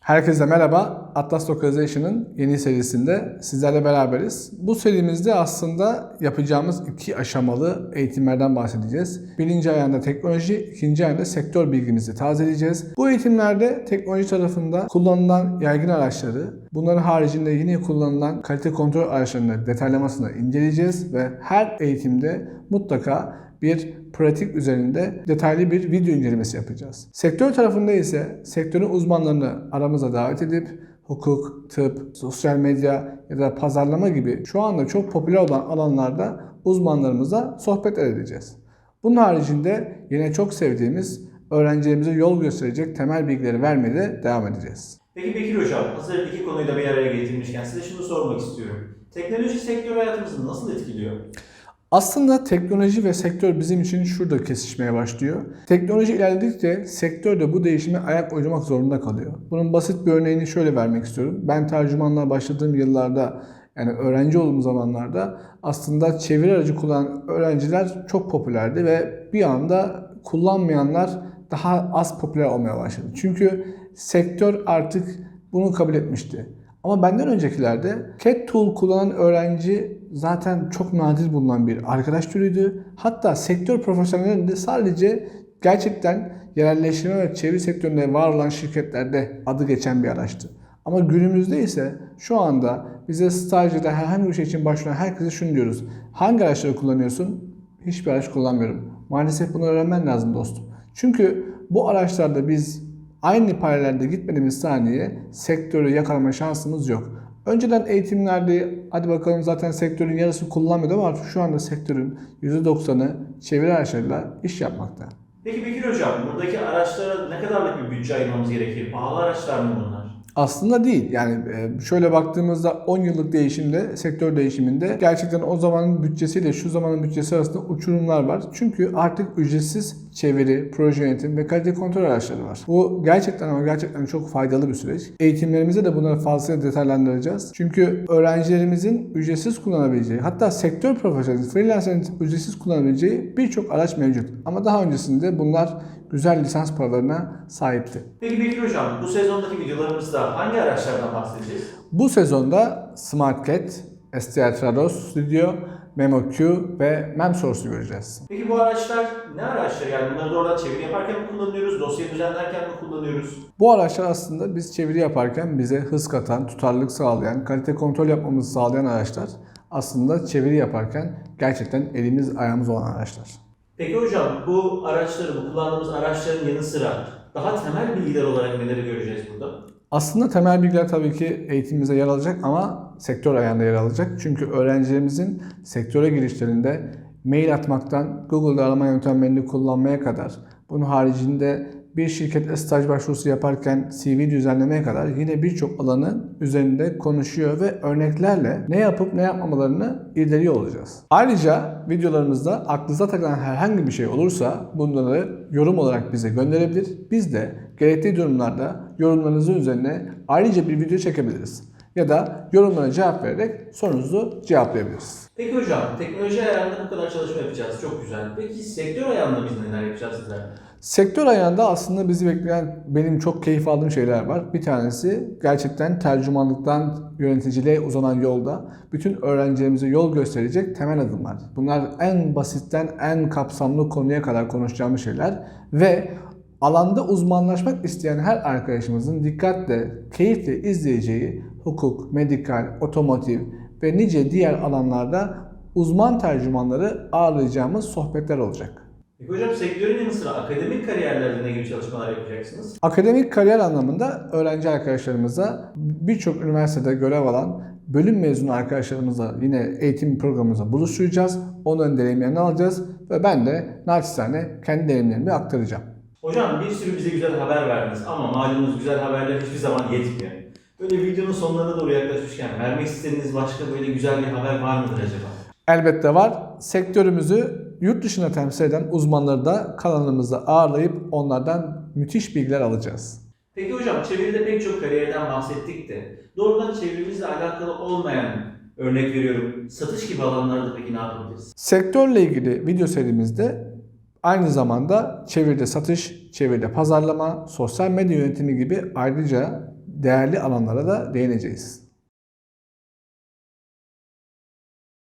Herkese merhaba. Atlas Localization'ın yeni serisinde sizlerle beraberiz. Bu serimizde aslında yapacağımız iki aşamalı eğitimlerden bahsedeceğiz. Birinci ayağında teknoloji, ikinci ayağında sektör bilgimizi tazeleyeceğiz. Bu eğitimlerde teknoloji tarafında kullanılan yaygın araçları, bunların haricinde yine kullanılan kalite kontrol araçlarını detaylamasını inceleyeceğiz ve her eğitimde mutlaka bir pratik üzerinde detaylı bir video incelemesi yapacağız. Sektör tarafında ise sektörün uzmanlarını aramıza davet edip hukuk, tıp, sosyal medya ya da pazarlama gibi şu anda çok popüler olan alanlarda uzmanlarımıza sohbetler edeceğiz. Bunun haricinde yine çok sevdiğimiz öğrencilerimize yol gösterecek temel bilgileri vermeye de devam edeceğiz. Peki Bekir Hocam, hazır iki konuyu da bir araya getirmişken size şunu sormak istiyorum. Teknoloji sektör hayatımızı nasıl etkiliyor? Aslında teknoloji ve sektör bizim için şurada kesişmeye başlıyor. Teknoloji ilerledikçe sektör de bu değişime ayak uydurumak zorunda kalıyor. Bunun basit bir örneğini şöyle vermek istiyorum. Ben tercümanlığa başladığım yıllarda yani öğrenci olduğum zamanlarda aslında çeviri aracı kullanan öğrenciler çok popülerdi ve bir anda kullanmayanlar daha az popüler olmaya başladı. Çünkü sektör artık bunu kabul etmişti. Ama benden öncekilerde CAT tool kullanan öğrenci zaten çok nadir bulunan bir arkadaş türüydü. Hatta sektör profesyonellerinde sadece gerçekten yerelleştirme ve çeviri sektöründe var olan şirketlerde adı geçen bir araçtı. Ama günümüzde ise şu anda bize staj herhangi bir şey için başvuran herkese şunu diyoruz. Hangi araçları kullanıyorsun? Hiçbir araç kullanmıyorum. Maalesef bunu öğrenmen lazım dostum. Çünkü bu araçlarda biz aynı paralelde gitmediğimiz saniye sektörü yakalama şansımız yok. Önceden eğitimlerde hadi bakalım zaten sektörün yarısı kullanmıyordu ama artık şu anda sektörün %90'ı çeviri araçlarıyla iş yapmakta. Peki Bekir Hocam, buradaki araçlara ne kadarlık bir bütçe ayırmamız gerekir? Pahalı araçlar mı bunlar? Aslında değil. Yani e, şöyle baktığımızda 10 yıllık değişimde, sektör değişiminde gerçekten o zamanın bütçesiyle şu zamanın bütçesi arasında uçurumlar var. Çünkü artık ücretsiz çeviri, proje yönetim ve kalite kontrol araçları var. Bu gerçekten ama gerçekten çok faydalı bir süreç. Eğitimlerimizde de bunları fazlasıyla detaylandıracağız. Çünkü öğrencilerimizin ücretsiz kullanabileceği, hatta sektör profesyoneli, freelancerin ücretsiz kullanabileceği birçok araç mevcut. Ama daha öncesinde bunlar güzel lisans paralarına sahipti. Peki Bekir Hocam, bu sezondaki videolarımızda hangi araçlardan bahsedeceğiz? Bu sezonda SmartCat, Trados Studio, MemoQ ve MemSource'u göreceğiz. Peki bu araçlar ne araçlar? Yani bunları doğrudan çeviri yaparken mi kullanıyoruz, dosya düzenlerken mi kullanıyoruz? Bu araçlar aslında biz çeviri yaparken bize hız katan, tutarlılık sağlayan, kalite kontrol yapmamızı sağlayan araçlar. Aslında çeviri yaparken gerçekten elimiz ayağımız olan araçlar. Peki hocam, bu araçları, bu kullandığımız araçların yanı sıra daha temel bilgiler olarak neleri göreceğiz burada? Aslında temel bilgiler tabii ki eğitimimize yer alacak ama sektör ayağında yer alacak. Çünkü öğrencilerimizin sektöre girişlerinde mail atmaktan Google'da arama yöntemlerini kullanmaya kadar, bunun haricinde bir şirkete staj başvurusu yaparken CV düzenlemeye kadar yine birçok alanın üzerinde konuşuyor ve örneklerle ne yapıp ne yapmamalarını irdeliyor olacağız. Ayrıca videolarımızda aklınıza takılan herhangi bir şey olursa bunları yorum olarak bize gönderebilir. Biz de gerektiği durumlarda yorumlarınızın üzerine ayrıca bir video çekebiliriz. Ya da yorumlara cevap vererek sorunuzu cevaplayabiliriz. Peki hocam, teknoloji ayağında bu kadar çalışma yapacağız. Çok güzel. Peki sektör ayağında biz neler yapacağız sizler? Sektör ayağında aslında bizi bekleyen benim çok keyif aldığım şeyler var. Bir tanesi gerçekten tercümanlıktan yöneticiliğe uzanan yolda bütün öğrencilerimize yol gösterecek temel adımlar. Bunlar en basitten en kapsamlı konuya kadar konuşacağımız şeyler ve alanda uzmanlaşmak isteyen her arkadaşımızın dikkatle, keyifle izleyeceği hukuk, medikal, otomotiv ve nice diğer alanlarda uzman tercümanları ağırlayacağımız sohbetler olacak. Peki hocam sektörün yanı sıra akademik kariyerlerde ne gibi çalışmalar yapacaksınız? Akademik kariyer anlamında öğrenci arkadaşlarımıza birçok üniversitede görev alan bölüm mezunu arkadaşlarımızla yine eğitim programımıza buluşturacağız. Onların deneyimlerini alacağız ve ben de naçizane kendi deneyimlerimi aktaracağım. Hocam bir sürü bize güzel haber verdiniz ama malumunuz güzel haberler hiçbir zaman yetmiyor. Böyle videonun sonlarına doğru yaklaşmışken vermek istediğiniz başka böyle güzel bir haber var mıdır acaba? Elbette var. Sektörümüzü yurt dışına temsil eden uzmanları da kanalımızda ağırlayıp onlardan müthiş bilgiler alacağız. Peki hocam çeviride pek çok kariyerden bahsettik de doğrudan çevirimizle alakalı olmayan örnek veriyorum satış gibi alanlarda peki ne yapabiliriz? Sektörle ilgili video serimizde aynı zamanda çeviride satış, çeviride pazarlama, sosyal medya yönetimi gibi ayrıca değerli alanlara da değineceğiz.